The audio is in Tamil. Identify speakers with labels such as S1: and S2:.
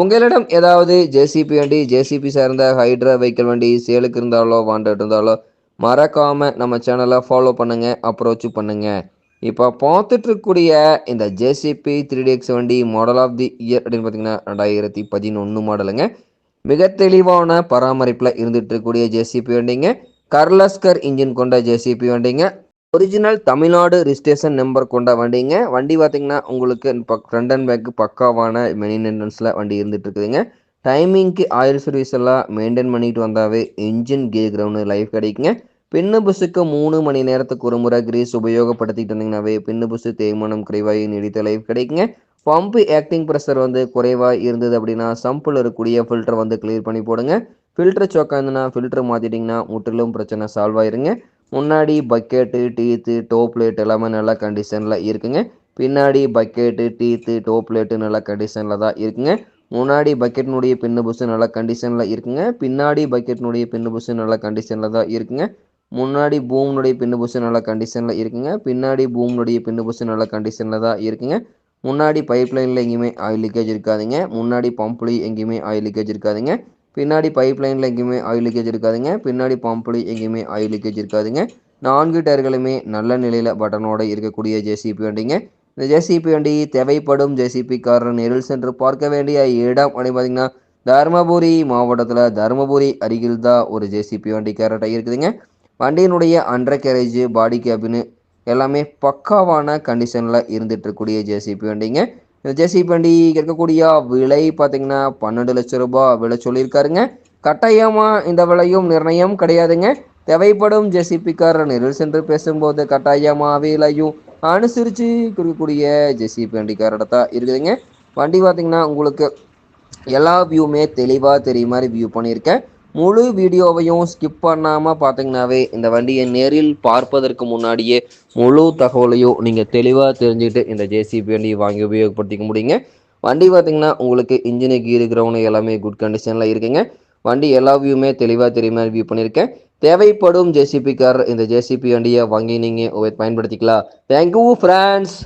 S1: உங்களிடம் ஏதாவது ஜேசிபி வண்டி ஜேசிபி சார்ந்த ஹைட்ரா வெஹிக்கிள் வண்டி சேலுக்கு இருந்தாலோ வாண்டட் இருந்தாலோ மறக்காம நம்ம சேனலை ஃபாலோ பண்ணுங்க அப்ரோச் பண்ணுங்க. இப்போ பார்த்துட்டு இருக்கக்கூடிய இந்த ஜேசிபி த்ரீ டிஎக்ஸ் வண்டி மாடல் ஆஃப் தி இயர் அப்படின்னு பார்த்தீங்கன்னா ரெண்டாயிரத்தி பதினொன்று மாடலுங்க மிக தெளிவான பராமரிப்பில் இருந்துட்டு இருக்கக்கூடிய ஜேசிபி வண்டிங்க. கர்லஸ்கர் இன்ஜின் கொண்ட ஜேசிபி வண்டிங்க. ஒரிஜினல் தமிழ்நாடு ரிஜிஸ்ட்ரேஷன் நம்பர் கொண்ட வண்டிங்க. வண்டி பார்த்தீங்கன்னா உங்களுக்கு ஃப்ரண்ட் அண்ட் பேக்கு பக்காவான மெயின்டெனன்ஸில் வண்டி இருந்துட்டு இருக்குதுங்க டைமிங்க்கு ஆயில் சர்வீஸ் எல்லாம் மெயின்டைன் பண்ணிட்டு வந்தாவே இன்ஜின் கே கிரவுண்டு லைஃப் கிடைக்குங்க. பின்னு புஸுக்கு மூணு மணி நேரத்துக்கு ஒரு முறை கிரீஸ் உபயோகப்படுத்திட்டு இருந்தீங்கன்னாவே பின்னு புஸு தேய்மானம் குறைவாகி நீடித்த லைஃப் கிடைக்குங்க. பம்பு ஆக்டிங் ப்ரெஷர் வந்து குறைவாக இருந்தது அப்படின்னா சம்பில் இருக்கக்கூடிய ஃபில்டர் வந்து கிளியர் பண்ணி போடுங்க. ஃபில்டர் சோக்காக இருந்ததுன்னா ஃபில்டர் மாற்றிட்டிங்கன்னா முற்றிலும் பிரச்சனை சால்வ் ஆயிருங்க. முன்னாடி பக்கெட்டு டீத்து டோப் லைட் எல்லாமே நல்ல கண்டிஷனில் இருக்குங்க. பின்னாடி பக்கெட்டு டீத்து டோப் லைட்டு நல்ல கண்டிஷனில் தான் இருக்குங்க. முன்னாடி பக்கெட்னுடைய பின்னு புஷு நல்ல கண்டிஷனில் இருக்குங்க. பின்னாடி பக்கெட்னுடைய பின்னு புஷு நல்ல கண்டிஷனில் தான் இருக்குங்க. முன்னாடி பூம்னுடைய பின்னு புஷு நல்ல கண்டிஷனில் இருக்குங்க. பின்னாடி பூம்னுடைய பின்னு புஷு நல்ல கண்டிஷனில் தான் இருக்குங்க. முன்னாடி பைப் லைனில் எங்கேயுமே ஆயில் லீக்கேஜ் இருக்காதுங்க. முன்னாடி பம்ப்லேயும் எங்கேயுமே ஆயில் லீக்கேஜ் இருக்காதுங்க. பின்னாடி பைப் லைனில் எங்கேயுமே ஆயில் லீக்கேஜ் இருக்காதுங்க. பின்னாடி பம்ப்லேயும் எங்கேயுமே ஆயில் லீக்கேஜ் இருக்காதுங்க. நான்கு டயர்களுமே நல்ல நிலையில் பட்டனோடு இருக்கக்கூடிய ஜேசிபி வண்டிங்க. இந்த ஜேசிபி வண்டி தேவைப்படும் ஜேசிபி காரர் நேரில் சென்று பார்க்க வேண்டிய இடம் அப்படின்னு பார்த்தீங்கன்னா தருமபுரி மாவட்டத்தில் தருமபுரி அருகில் தான் ஒரு ஜேசிபி வண்டி கேரட்டாக இருக்குதுங்க. வண்டியினுடைய அண்டர் கேரேஜ் பாடி கேபின்னு எல்லாமே பக்காவான கண்டிஷனில் இருந்துட்டு இருக்கக்கூடிய ஜேசிபி வண்டிங்க. ஜெசி ஜேசிபி இருக்கக்கூடிய விலை பார்த்தீங்கன்னா பன்னெண்டு லட்சம் ரூபாய் விலை சொல்லியிருக்காருங்க. கட்டாயமாக இந்த விலையும் நிர்ணயம் கிடையாதுங்க. தேவைப்படும் ஜெசிபிக்கார் நேரில் சென்று பேசும்போது கட்டாயமாக விலையும் அனுசரித்து கொடுக்கக்கூடிய ஜெசிபி வண்டிக்காரோட தான் இருக்குதுங்க. வண்டி பார்த்தீங்கன்னா உங்களுக்கு எல்லா வியூவுமே தெளிவாக தெரிய மாதிரி வியூ பண்ணியிருக்கேன். முழு வீடியோவையும் ஸ்கிப் பண்ணாமல் பார்த்தீங்கன்னாவே இந்த வண்டியை நேரில் பார்ப்பதற்கு முன்னாடியே முழு தகவலையும் நீங்கள் தெளிவாக தெரிஞ்சுக்கிட்டு இந்த ஜேசிபி வண்டியை வாங்கி உபயோகப்படுத்திக்க முடியுங்க. வண்டி பார்த்தீங்கன்னா உங்களுக்கு இன்ஜினு கீரு கிரவுண்டு எல்லாமே குட் கண்டிஷனில் இருக்குங்க. வண்டி எல்லா வியூமே தெளிவாக தெரியுமா வியூ பண்ணியிருக்கேன். தேவைப்படும் ஜேசிபி கார் இந்த ஜேசிபி வண்டியை வாங்கி நீங்கள் பயன்படுத்திக்கலாம். Thank you friends